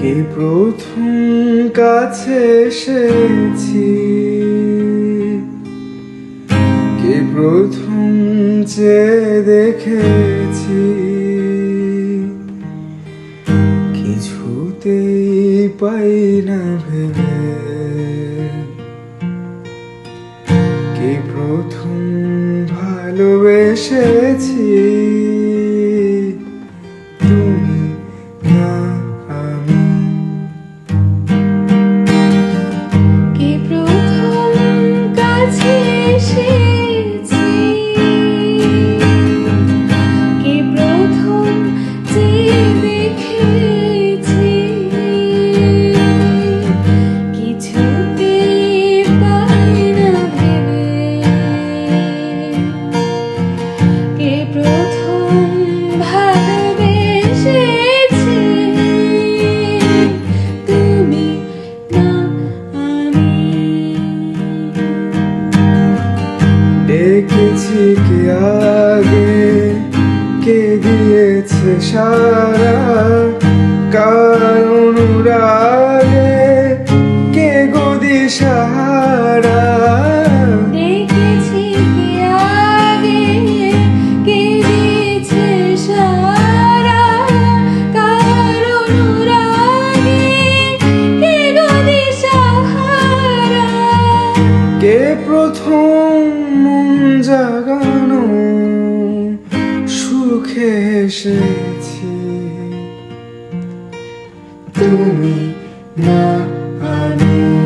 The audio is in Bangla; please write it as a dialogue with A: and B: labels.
A: কে প্রথম কাছে এসেছি? কে প্রথম যে দেখেছি? কিছুতেই পাই না ভেবে। কে প্রথম ভালোবেসেছি? ডেকেছি কে আগে কে দিয়েছে সারা কার অনুরাগে কে গদি সাহারা?
B: দেখেছি কি আগে কে দিয়েছে সারা কে গদি সাহারা?
A: কে প্রথম জাগানো সুখে এসেছি। তুমি না আমি।